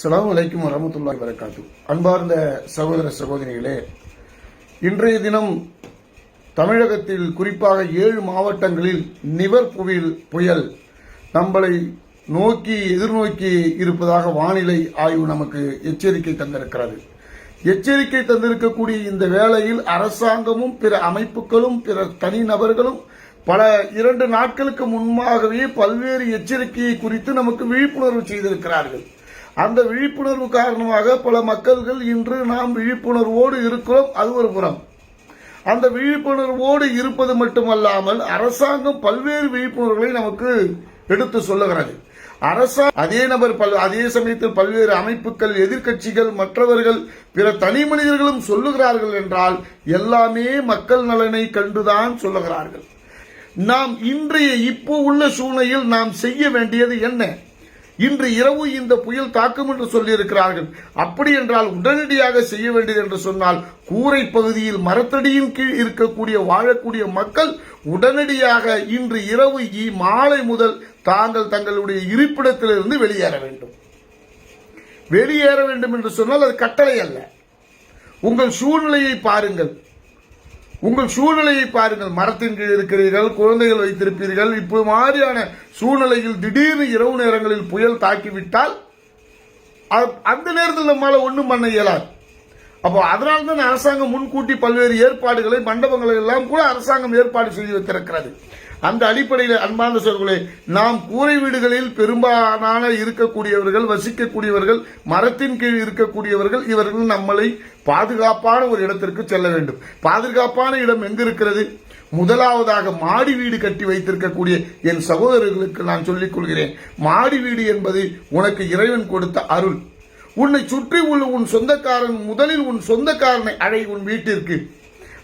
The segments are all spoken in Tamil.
செலவு அலைக்கும் வரமத்துல்லாஹி வரகாத்து அன்பார்ந்த சகோதர சகோதரிகளே இன்றைய தினம் தமிழகத்தில் குறிப்பாக ஏழு மாவட்டங்களில் நிவர் புவியில் புயல் நம்மளை நோக்கி எதிர்நோக்கி இருப்பதாக வானிலை ஆய்வு நமக்கு எச்சரிக்கை தந்திருக்கிறது. எச்சரிக்கை தந்திருக்கக்கூடிய இந்த வேளையில் அரசாங்கமும் பிற அமைப்புகளும் பிற தனிநபர்களும் பல இரண்டு நாட்களுக்கு முன்பாகவே பல்வேறு எச்சரிக்கையை குறித்து நமக்கு விழிப்புணர்வு செய்திருக்கிறார்கள். அந்த விழிப்புணர்வு காரணமாக பல மக்கள்கள் இன்று நாம் விழிப்புணர்வோடு இருக்கிறோம். அது ஒரு புறம். அந்த விழிப்புணர்வோடு இருப்பது மட்டுமல்லாமல் அரசாங்கம் பல்வேறு விழிப்புணர்வுகளை நமக்கு எடுத்து சொல்லுகிறது. அரசா அதே நபர் பல் அதே சமயத்தில் பல்வேறு அமைப்புகள் எதிர்க்கட்சிகள் மற்றவர்கள் பிற தனி மனிதர்களும் சொல்லுகிறார்கள் என்றால் எல்லாமே மக்கள் நலனை கண்டுதான் சொல்லுகிறார்கள். நாம் இன்றைய இப்போ உள்ள சூழ்நிலையில் நாம் செய்ய வேண்டியது என்ன? இன்று இரவு இந்த புயல் தாக்கும் என்று சொல்லியிருக்கிறார்கள். அப்படி என்றால் உடனடியாக செய்ய வேண்டியது என்று சொன்னால் கூரை பகுதியில் மரத்தடியின் கீழ் இருக்கக்கூடிய வாழக்கூடிய மக்கள் உடனடியாக இன்று இரவு இ- மாலை முதல் தாங்கள் தங்களுடைய இருப்பிடத்திலிருந்து வெளியேற வேண்டும். வெளியேற வேண்டும் என்று சொன்னால் அது கட்டளை அல்ல. உங்கள் சூழ்நிலையை பாருங்கள். உங்கள் சூழ்நிலையை பாருங்கள். மரத்தின் கீழ் இருக்கிறீர்கள் குழந்தைகள் வைத்திருப்பீர்கள். இப்போ மாதிரியான சூழ்நிலையில் திடீர்னு இரவு நேரங்களில் புயல் தாக்கிவிட்டால் அந்த நேரத்தில் நம்மளால் ஒன்றும் பண்ண இயலாது. அப்போ அதனால தான் அரசாங்கம் முன்கூட்டி பல்வேறு ஏற்பாடுகளை மண்டபங்களை எல்லாம் கூட அரசாங்கம் ஏற்பாடு செய்து வைத்திருக்கிறது. அந்த அடிப்படையில் அன்பான சொல்களே நாம் கூரை வீடுகளில் பெரும்பாலான இருக்கக்கூடியவர்கள் வசிக்கக்கூடியவர்கள் மரத்தின் கீழ் இருக்கக்கூடியவர்கள் இவர்கள் நம்மளை பாதுகாப்பான ஒரு இடத்திற்கு செல்ல வேண்டும். பாதுகாப்பான இடம் எங்கு இருக்கிறது? முதலாவதாக மாடி வீடு கட்டி வைத்திருக்கக்கூடிய என் சகோதரர்களுக்கு நான் சொல்லிக் கொள்கிறேன். மாடி வீடு என்பது உனக்கு இறைவன் கொடுத்த அருள். உன்னை சுற்றி உள்ள உன் சொந்தக்காரன் முதலில் உன் சொந்தக்காரனை அழை உன் வீட்டிற்கு.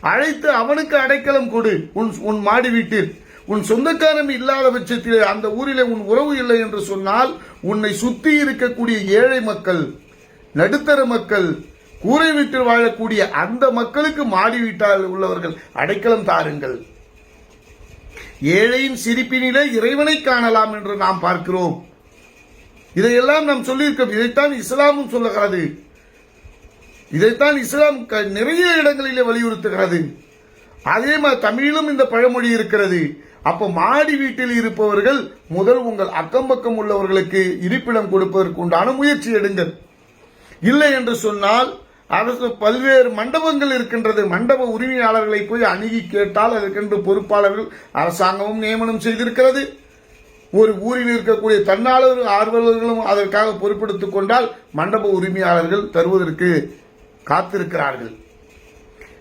அழைத்து அவனுக்கு அடைக்கலம் கொடு உன் உன் மாடி வீட்டில். உன் சொந்தக்காரன் இல்லாத பட்சத்தில் அந்த ஊரிலே உன் உறவு இல்லை என்று சொன்னால் உன்னை சுத்தி இருக்கக்கூடிய ஏழை மக்கள் நடுத்தர மக்கள் கூரை வீட்டில் வாழக்கூடிய அந்த மக்களுக்கு மாடி வீட்டால் உள்ளவர்கள் அடைக்கலம் தாருங்கள். ஏழையின் சிரிப்பினிலே இறைவனை காணலாம் என்று நாம் பார்க்கிறோம். இதையெல்லாம் நாம் சொல்லியிருக்கோம் இதைத்தான் இஸ்லாமும் சொல்லுகிறது. இதைத்தான் இஸ்லாம் க- நிறைய இடங்களிலே வலியுறுத்துகிறது. அதே மாதிரி தமிழிலும் இந்த பழமொழி இருக்கிறது. அப்ப மாடி வீட்டில் இருப்பவர்கள் முதல் உங்கள் அக்கம் பக்கம் உள்ளவர்களுக்கு இருப்பிடம் கொடுப்பதற்கு உண்டான முயற்சி எடுங்கள். இல்லை என்று சொன்னால் அரசு பல்வேறு மண்டபங்கள் இருக்கின்றது. மண்டப உரிமையாளர்களை போய் அணுகி கேட்டால் அதற்கென்று பொறுப்பாளர்கள் அரசாங்கமும் நியமனம் செய்திருக்கிறது. ஒரு ஊரில் இருக்கக்கூடிய தன்னாளர் ஆர்வலர்களும் அதற்காக பொறுப்பெடுத்துக் கொண்டால் மண்டப உரிமையாளர்கள் தருவதற்கு காத்திருக்கிறார்கள்.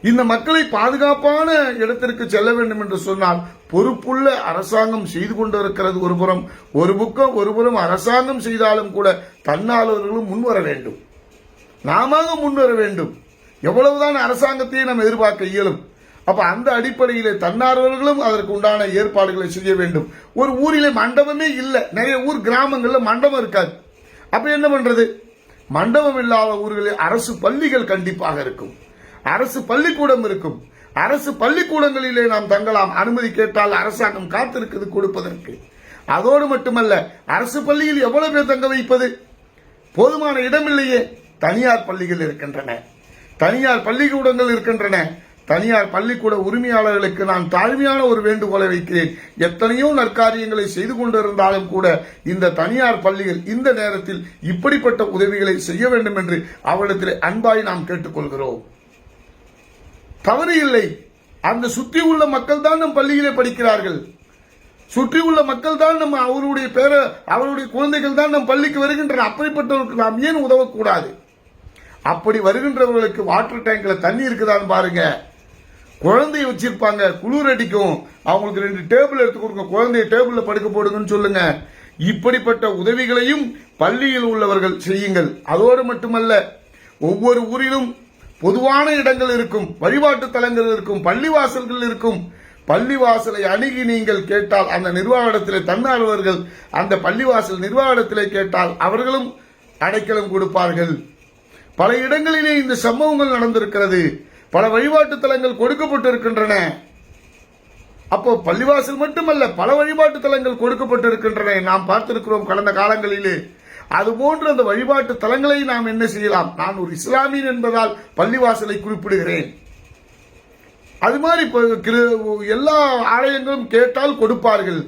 இந்த மக்களை பாதுகாப்பான இடத்திற்கு செல்ல வேண்டும் என்று சொன்னால் பொறுப்புள்ள அரசாங்கம் செய்து கொண்டிருக்கிறது ஒருபுறம் ஒரு புக்கம் ஒருபுறம் அரசாங்கம் செய்தாலும் கூட தன்னாளர்களும் முன்வர வேண்டும். நாம முன்வர வேண்டும். எவ்வளவுதான் அரசாங்கத்தையும் நம்ம எதிர்பார்க்க இயலும். அப்ப அந்த அடிப்படையிலே தன்னார்வர்களும் அதற்கு உண்டான ஏற்பாடுகளை செய்ய வேண்டும். ஒரு ஊரிலே மண்டபமே இல்லை. நிறைய ஊர் கிராமங்கள்ல மண்டபம் இருக்காது. அப்ப என்ன பண்றது? மண்டபம் இல்லாத ஊர்களில் அரசு பள்ளிகள் கண்டிப்பாக இருக்கும். அரசு பள்ளிக்கூடம் இருக்கும். அரசு பள்ளிக்கூடங்களிலே நாம் தங்கலாம். அனுமதி கேட்டால் அரசாங்கம் காத்திருக்குது கொடுப்பதற்கு. அதோடு மட்டுமல்ல அரசு பள்ளியில் எவ்வளவு பேர் தங்க வைப்பது? போதுமான இடமில்லையே தனியார் பள்ளிகள் இருக்கின்றன. தனியார் பள்ளிக்கூடங்கள் இருக்கின்றன. தனியார் பள்ளிக்கூட உரிமையாளர்களுக்கு நான் தாழ்மையான ஒரு வேண்டுகோளை வைக்கிறேன். எத்தனையோ நற்காரியங்களை செய்து கொண்டிருந்தாலும் கூட இந்த தனியார் பள்ளிகள் இந்த நேரத்தில் இப்படிப்பட்ட உதவிகளை செய்ய வேண்டும் என்று அவரிடத்தில் அன்பாய் நாம் கேட்டுக்கொள்கிறோம். தவறு இல்லை. அந்த சுற்றி உள்ள மக்கள் தான் நம் பள்ளியிலே படிக்கிறார்கள். சுற்றி உள்ள மக்கள் தான் நம்ம அவருடைய பேர அவருடைய குழந்தைகள் தான் நம் பள்ளிக்கு வருகின்றன அப்படிப்பட்டவர்களுக்கு நாம் ஏன் உதவக்கூடாது? அப்படி வருகின்றவர்களுக்கு வாட்டர் டேங்க்ல தண்ணி இருக்குதான்னு பாருங்க. குழந்தைய வச்சிருப்பாங்க. குளிர் அடிக்கும். அவங்களுக்கு ரெண்டு டேபிள் எடுத்து கொடுங்க. குழந்தைய டேபிள்ல படுக்க போடுங்கன்னு சொல்லுங்க. இப்படிப்பட்ட உதவிகளையும் பள்ளியில் உள்ளவர்கள் செய்யுங்கள். அதோடு மட்டுமல்ல ஒவ்வொரு ஊரிலும் பொதுவான இடங்கள் இருக்கும் வழிபாட்டு தலங்கள் இருக்கும் பள்ளிவாசல்கள் இருக்கும். பள்ளிவாசலை அணுகி நீங்கள் கேட்டால் அந்த நிர்வாகத்திலே தன்னார்வர்கள் அந்த பள்ளிவாசல் நிர்வாகத்திலே கேட்டால் அவர்களும் அடைக்கலம் கொடுப்பார்கள். பல இடங்களிலே இந்த சம்பவங்கள் நடந்திருக்கிறது. பல வழிபாட்டு தலங்கள் கொடுக்கப்பட்டிருக்கின்றன. அப்போ பள்ளிவாசல் மட்டுமல்ல பல வழிபாட்டு தலங்கள் கொடுக்கப்பட்டிருக்கின்றன. நாம் பார்த்திருக்கிறோம் கடந்த காலங்களிலே அதுபோன்ற அந்த வழிபாட்டு தலங்களை நாம் என்ன செய்யலாம்? நான் ஒரு இஸ்லாமியன் என்பதால் பள்ளிவாசலை குறிப்பிடுகிறேன். அது மாதிரி இப்போ கிரு- எல்லா ஆலயங்களும் கேட்டால் கொடுப்பார்கள்.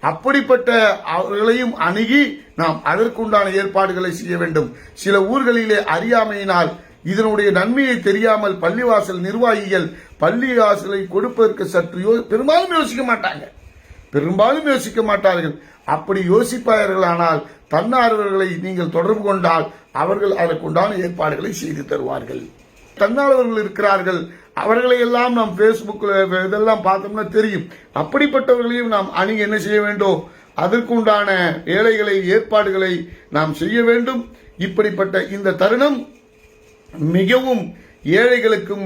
அப்படிப்பட்ட அவர்களையும் அணுகி நாம் அதற்குண்டான ஏற்பாடுகளை செய்ய வேண்டும். சில ஊர்களிலே அறியாமையினால் இதனுடைய நன்மையை தெரியாமல் பள்ளிவாசல் நிர்வாகிகள் பள்ளிவாசலை கொடுப்பதற்கு சற்று யோ- பெரும்பாலும் யோசிக்க மாட்டாங்க. பெரும்பாலும் யோசிக்க மாட்டார்கள். அப்படி யோசிப்பார்களானால் தன்னார்வர்களை நீங்கள் தொடர்பு கொண்டால் அவர்கள் அதற்குண்டான ஏற்பாடுகளை செய்து தருவார்கள். தன்னார்வர்கள் இருக்கிறார்கள். அவர்களை எல்லாம் நாம் பேஸ்புக்கில் இதெல்லாம் பார்த்தோம்னா தெரியும். அப்படிப்பட்டவர்களையும் நாம் அணுகி என்ன செய்ய வேண்டும்? அதற்குண்டான ஏழைகளை ஏற்பாடுகளை நாம் செய்ய வேண்டும். இப்படிப்பட்ட இந்த தருணம் மிகவும் ஏழைகளுக்கும்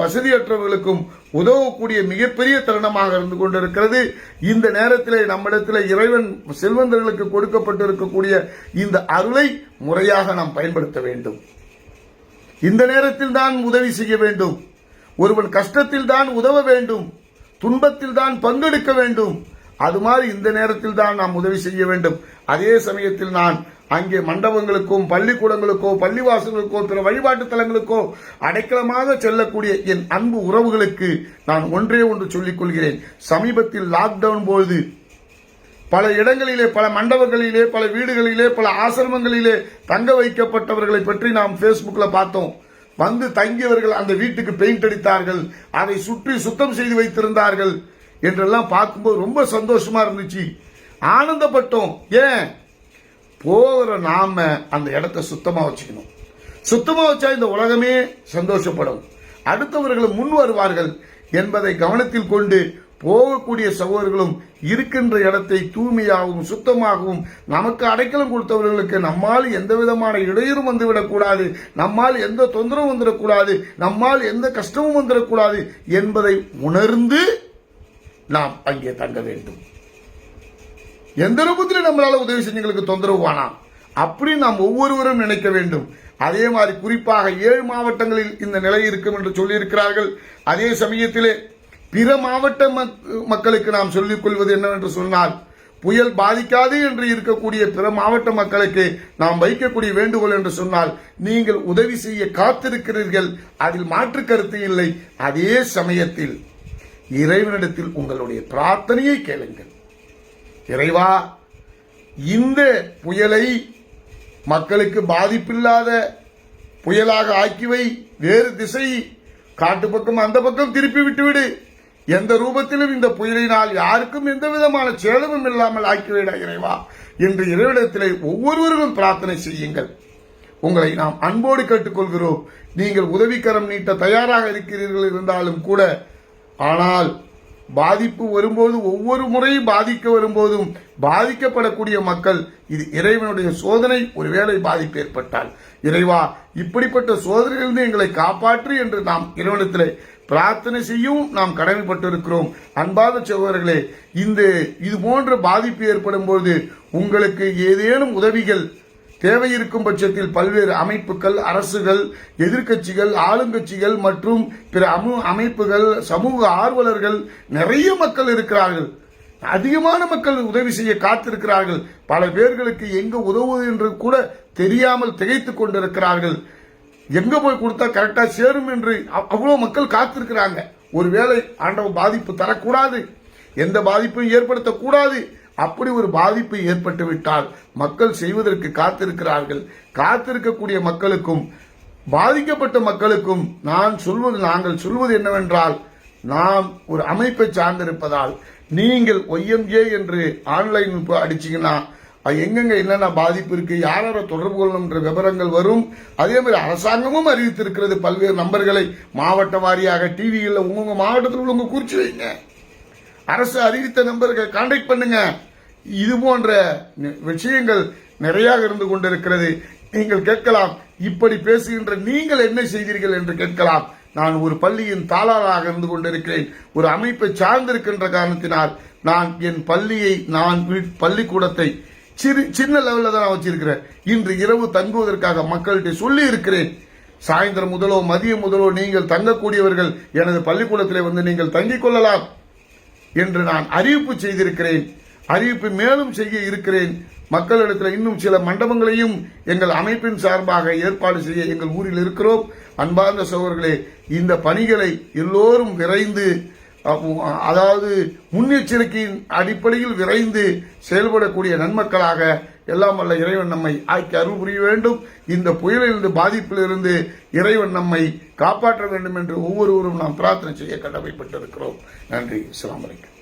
வசதியற்றவர்களுக்கும் உதவக்கூடிய மிகப்பெரிய தருணமாக இருந்து கொண்டிருக்கிறது. இந்த நேரத்தில் நம்மிடத்தில் இறைவன் செல்வந்தர்களுக்கு கொடுக்கப்பட்டிருக்கக்கூடிய இந்த அருளை முறையாக நாம் பயன்படுத்த வேண்டும். இந்த நேரத்தில் தான் உதவி செய்ய வேண்டும். ஒருவன் கஷ்டத்தில் தான் உதவ வேண்டும். துன்பத்தில் தான் பங்கெடுக்க வேண்டும். அது மாதிரி இந்த நேரத்தில் தான் நாம் உதவி செய்ய வேண்டும். அதே சமயத்தில் நான் அங்கே மண்டபங்களுக்கும் பள்ளிக்கூடங்களுக்கோ பள்ளிவாசல்களுக்கோ பிற வழிபாட்டு தலங்களுக்கோ அடைக்கலமாக செல்லக்கூடிய என் அன்பு உறவுகளுக்கு நான் ஒன்றே ஒன்று சொல்லிக் கொள்கிறேன். சமீபத்தில் லாக்டவுன் பொழுது பல இடங்களிலே பல மண்டபங்களிலே பல வீடுகளிலே பல ஆசிரமங்களிலே தங்க வைக்கப்பட்டவர்களை பற்றி நாம் ஃபேஸ்புக்கில் பார்த்தோம். வந்து தங்கியவர்கள் அந்த வீட்டுக்கு பெயிண்ட் அடித்தார்கள். அதை சுற்றி சுத்தம் செய்து வைத்திருந்தார்கள். என்றெல்லாம் பார்க்கும்போது ரொம்ப சந்தோஷமா இருந்துச்சு. ஆனந்தப்பட்டோம். ஏன்? போகிற நாம அந்த இடத்த சுத்தமா வச்சுக்கணும். சுத்தமா வச்சா இந்த உலகமே சந்தோஷப்படும். அடுத்தவர்கள் முன் வருவார்கள் என்பதை கவனத்தில் கொண்டு போகக்கூடிய சகோதரர்களும் இருக்கின்ற இடத்தை தூய்மையாகவும் சுத்தமாகவும் நமக்கு அடைக்கலம் கொடுத்தவர்களுக்கு நம்மால் எந்த விதமான இடையூறும் வந்துவிடக்கூடாது நம்மால் எந்த தொந்தரவும் வந்துடக்கூடாது நம்மால் எந்த கஷ்டமும் வந்துடக்கூடாது என்பதை உணர்ந்து நாம் அங்கே தங்க வேண்டும். எந்த ரூபத்தில் நம்மளால் உதவி செஞ்சவங்களுக்கு தொந்தரவு வேணாம் அப்படி நாம் ஒவ்வொருவரும் நினைக்க வேண்டும். அதே மாதிரி குறிப்பாக ஏழு மாவட்டங்களில் இந்த நிலை இருக்கும் என்று சொல்லியிருக்கிறார்கள். அதே சமயத்திலே பிற மாவட்ட மக்- மக்களுக்கு நாம் சொல்லிக் கொள்வது என்னவென்று சொன்னால் புயல் பாதிக்காது என்று இருக்கக்கூடிய பிற மாவட்ட மக்களுக்கு நாம் வைக்கக்கூடிய வேண்டுகோள் என்று சொன்னால் நீங்கள் உதவி செய்ய காத்திருக்கிறீர்கள். அதில் மாற்று கருத்து இல்லை. அதே சமயத்தில் இறைவனிடத்தில் உங்களுடைய பிரார்த்தனையை கேளுங்கள். இறைவா இந்த புயலை மக்களுக்கு பாதிப்பில்லாத புயலாக ஆக்கிவை வேறு திசை காட்டு பக்கம் அந்த பக்கம் திருப்பி விட்டுவிடு. எந்த ரூபத்திலும் இந்த புயலினால் யாருக்கும் எந்த விதமான சேதமும் இல்லாமல் ஆக்கிவிட இறைவா. என்று இறைவிடத்திலே ஒவ்வொருவரும் பிரார்த்தனை செய்யுங்கள். உங்களை நாம் அன்போடு கேட்டுக்கொள்கிறோம். நீங்கள் உதவிக்கரம் நீட்ட தயாராக இருக்கிறீர்கள் இருந்தாலும் கூட ஆனால் பாதிப்பு வரும்போது ஒவ்வொரு முறையும் பாதிக்க வரும்போதும் பாதிக்கப்படக்கூடிய மக்கள் இது இறைவனுடைய சோதனை ஒருவேளை பாதிப்பு ஏற்பட்டால். இறைவா இப்படிப்பட்ட சோதனையிலிருந்து எங்களை காப்பாற்று என்று நாம் இறைவனத்தில் பிரார்த்தனை செய்யவும் நாம் கடமைப்பட்டிருக்கிறோம். அன்பாத சகோதரர்களே இந்த இது போன்ற பாதிப்பு ஏற்படும் பொழுது உங்களுக்கு ஏதேனும் உதவிகள் தேவை இருக்கும் பட்சத்தில் பல்வேறு அமைப்புகள் அரசுகள் எதிர்க்கட்சிகள் ஆளுங்கட்சிகள் மற்றும் பிற அமு- அமைப்புகள் சமூக ஆர்வலர்கள் நிறைய மக்கள் இருக்கிறார்கள். அதிகமான மக்கள் உதவி செய்ய காத்திருக்கிறார்கள். பல பேர்களுக்கு எங்கு உதவுவது என்று கூட தெரியாமல் திகைத்துக் கொண்டிருக்கிறார்கள். எங்க போய் கொடுத்தா கரெக்டா சேரும் என்று அவ்- அவ்வளவு மக்கள் காத்திருக்கிறாங்க. ஒருவேளை ஆண்டவன் பாதிப்பு தரக்கூடாது. எந்த பாதிப்பும் ஏற்படுத்தக்கூடாது. அப்படி ஒரு பாதிப்பு ஏற்பட்டுவிட்டால் மக்கள் செய்வதற்கு காத்திருக்கிறார்கள். காத்திருக்கக்கூடிய மக்களுக்கும் பாதிக்கப்பட்ட மக்களுக்கும் நான் சொல்வது நாங்கள் சொல்வது என்னவென்றால் நாம் ஒரு அமைப்பை சார்ந்திருப்பதால் நீங்கள் ஒய்எம்ஏ என்று ஆன்லைன் அடிச்சீங்கன்னா எங்கெங்க என்னென்ன பாதிப்பு இருக்கு யாரோ தொடர்பு கொள்ளணும்ன்ற விவரங்கள் வரும். அதே மாதிரி அரசாங்கமும் அறிவித்திருக்கிறது பல்வேறு நம்பர்களை. மாவட்ட வாரியாக டிவியில் உங்க மாவட்டத்தில் உள்ளவங்க குறிச்சு வைங்க. அரசு அறிவித்த நம்பர்கள் கான்டாக்ட் பண்ணுங்க. இது போன்ற விஷயங்கள் நிறைய இருந்து கொண்டிருக்கிறது. நீங்கள் கேட்கலாம் இப்படி பேசுகின்ற நீங்கள் என்ன செய்தீர்கள் என்று கேட்கலாம். நான் ஒரு பள்ளியின் தாளாராக இருந்து கொண்டிருக்கிறேன். ஒரு அமைப்பை சார்ந்திருக்கின்ற காரணத்தினால் நான் என் பள்ளியை நான் வீட்- பள்ளிக்கூடத்தை சிறு சின்ன லெவலில் தான் நான் வச்சிருக்கிறேன். இன்று இரவு தங்குவதற்காக மக்கள்கிட்ட சொல்லி இருக்கிறேன் சாயந்தரம் முதலோ மதியம் முதலோ நீங்கள் தங்கக்கூடியவர்கள் எனது பள்ளிக்கூடத்திலே வந்து நீங்கள் தங்கிக் கொள்ளலாம் என்று நான் அறிவிப்பு செய்திருக்கிறேன். அறிவிப்பு மேலும் செய்ய இருக்கிறேன். மக்களிடத்தில் இன்னும் சில மண்டபங்களையும் எங்கள் அமைப்பின் சார்பாக ஏற்பாடு செய்ய எங்கள் ஊரில் இருக்கிறோம். அன்பார்ந்த சகோதரர்களே இந்த பணிகளை எல்லோரும் விரைந்து அதாவது முன்னெச்சரிக்கையின் அடிப்படையில் விரைந்து செயல்படக்கூடிய நன்மக்களாக எல்லாம் வல்ல இறைவன் நம்மை ஆக்கி அருள் புரிய வேண்டும். இந்த புயலிலிருந்து பாதிப்பிலிருந்து இறைவன் நம்மை காப்பாற்ற வேண்டும் என்று ஒவ்வொருவரும் நாம் பிரார்த்தனை செய்ய கடமைப்பட்டிருக்கிறோம். நன்றி. இஸ்லாம் வலைக்கம்